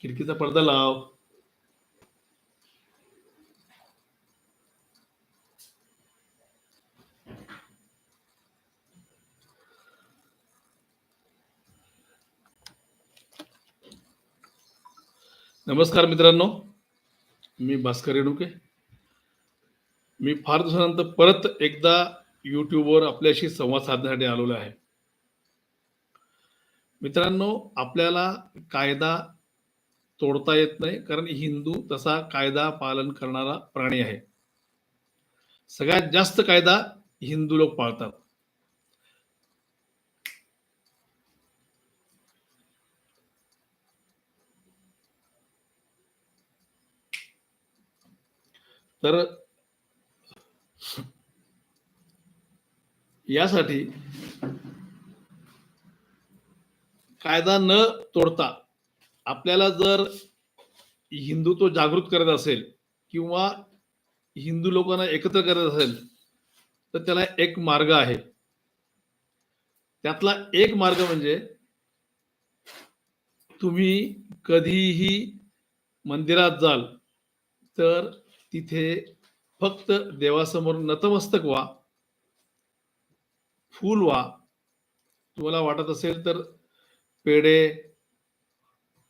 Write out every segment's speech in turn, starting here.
खिडकीचा पडदा लाव. नमस्कार मित्रांनो. मी भास्कर रेणुके. मी फार दिवसानंतर परत एकदा युट्यूबवर आपल्याशी संवाद साधण्यासाठी आलेलो आहे. मित्रांनो आपल्याला कायदा तोडता येत नाही कारण हिंदू तसा कायदा पालन करणारा प्राणी आहे. सगळ्यात जास्त कायदा हिंदू लोक पाळतात. तर यासाठी कायदा न तोडता आपल्याला जर हिंदुत्व जागृत करत असेल किंवा हिंदू लोकांना एकत्र करत असेल तर त्याला एक मार्ग आहे. त्यातला एक मार्ग म्हणजे तुम्ही कधीही मंदिरात जाल तर तिथे फक्त देवासमोर नतमस्तक व्हा फूल व्हा. तुम्हाला वाटत असेल तर पेढे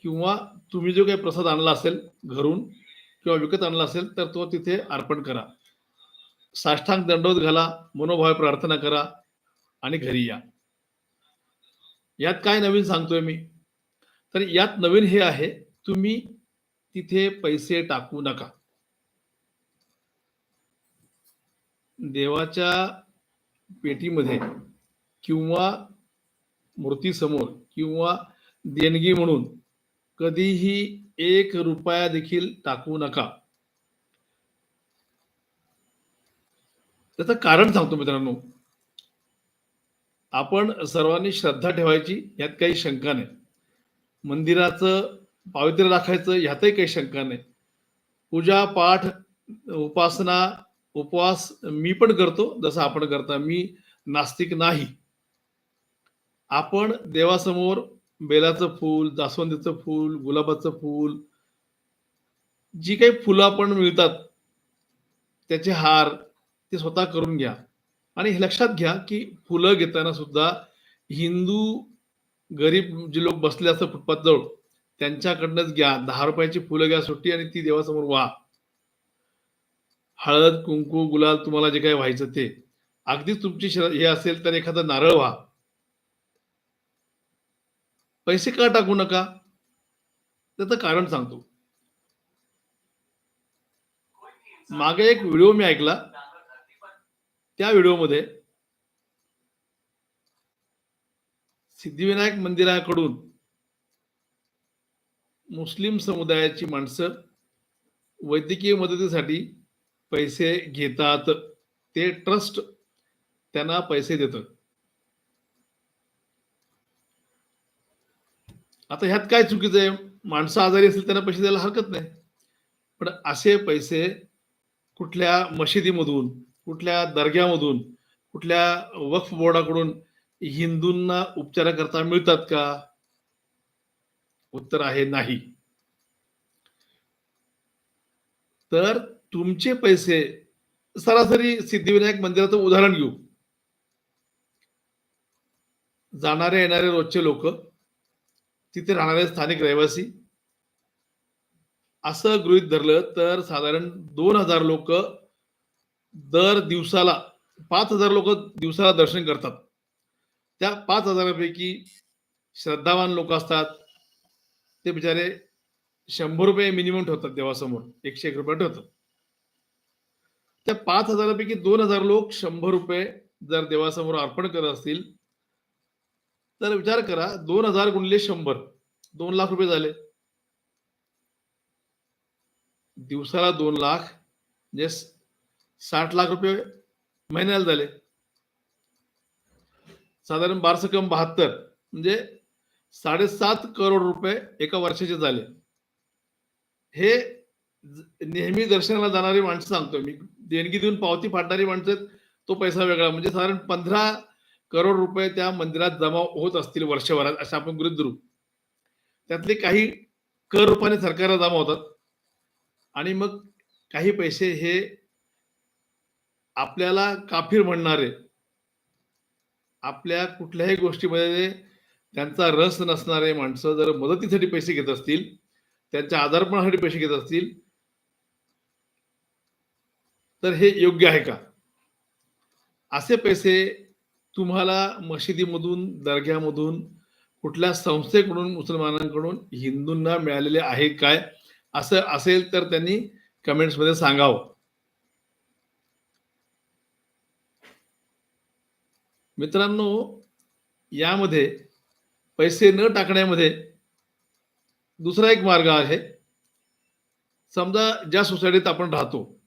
किंवा तुम्ही जो काही प्रसाद आणला असेल घरून किंवा विकत आणला असेल तर तो तिथे अर्पण करा. साष्टांग दंडोत घाला मनोभाव प्रार्थना करा आणि घरी या. यात काय नवीन सांगतोय मी? तर यात नवीन हे आहे तुम्ही तिथे पैसे टाकू नका. देवाच्या पेटीमध्ये किंवा मूर्तीसमोर किंवा देणगी म्हणून कधीही एक रुपया देखील टाकू नका. त्याचं कारण सांगतो मित्रांनो. आपण सर्वांनी श्रद्धा ठेवायची यात काही शंका नाही. मंदिराचं पावित्र्य राखायचं ह्यातही काही शंका नाही. पूजा पाठ उपासना उपवास मी पण करतो जसं आपण करता. मी नास्तिक नाही. आपण देवासमोर बेलाचं फूल जास्वंदीचं फूल गुलाबाचं फूल जी काही फुलं आपण मिळतात त्याचे हार ते स्वतः करून घ्या. आणि हे लक्षात घ्या की फुलं घेताना सुद्धा हिंदू गरीब जे लोक बसले असतात फुटपाथ जवळ त्यांच्याकडनंच घ्या. दहा रुपयाची फुलं घ्या सुट्टी आणि ती देवासमोर वा हळद कुंकू गुलाल तुम्हाला जे काही व्हायचं ते. अगदीच तुमची हे असेल तर एखादा नारळ व्हा. पैसे का टाकू नका? त्याचं कारण सांगतो. मागे एक व्हिडिओ मी ऐकला. त्या व्हिडिओमध्ये सिद्धिविनायक मंदिराकडून मुस्लिम समुदायाची माणसं वैद्यकीय मदतीसाठी पैसे घेतात. ते ट्रस्ट त्यांना पैसे देतं आता ह्यात काय चुकीचं आहे? माणसं आजारी असेल त्यांना पैसे द्यायला हरकत नाही. पण असे पैसे कुठल्या मशिदीमधून कुठल्या दर्ग्यामधून कुठल्या वक्फ बोर्डाकडून हिंदूंना उपचाराकरता मिळतात का? उत्तर आहे नाही. तर तुमचे पैसे सरासरी सिद्धिविनायक मंदिराचं उदाहरण घेऊ. जाणारे येणारे रोजचे लोक तिथे राहणारे स्थानिक रहिवासी. असं गृहित धरलं तर साधारण दोन हजार लोक दर दिवसाला पाच हजार लोक दिवसाला दर्शन करतात. त्या पाच हजारापैकी श्रद्धावान लोक असतात. ते बिचारे शंभर रुपये मिनिमम ठेवतात देवासमोर एकशे एक रुपये ठेवतात. त्या पाच हजारापैकी दोन हजार लोक शंभर रुपये जर देवासमोर अर्पण करत असतील तर विचार करा दोन हजार गुणले शंभर. दोन लाख रुपये झाले. दिवसाला दोन लाख म्हणजे साठ लाख रुपये महिन्याला झाले. साधारण बारसं कम बहात्तर म्हणजे साडेसात करोड रुपये एका वर्षाचे झाले. हे नेहमी दर्शनाला जाणारी माणसं सांगतो मी. देणगी देऊन पावती फाडणारी माणसं तो पैसा वेगळा. म्हणजे साधारण पंधरा करोड रुपये त्या मंदिरात जमा होत असतील वर्षभरात असं आपण गृहित धरू. त्यातले काही कर रूपाने सरकारला जमा होतात. आणि मग काही पैसे हे आपल्याला काफीर म्हणणारे आपल्या कुठल्याही गोष्टीमध्ये त्यांचा रस नसणारे माणसं जर मदतीसाठी पैसे घेत असतील त्यांच्या आजारपणासाठी पैसे घेत असतील तर हे योग्य आहे का? असे पैसे तुम्हाला मशिदीमधून दर्ग्यामधून कुठल्या संस्थेकडून मुसलमानांकडून हिंदूंना मिळालेले आहे काय असं असेल तर त्यांनी कमेंट्समध्ये सांगावं. मित्रांनो यामध्ये पैसे न टाकण्यामध्ये दुसरा एक मार्ग आहे. समजा ज्या सोसायटीत आपण राहतो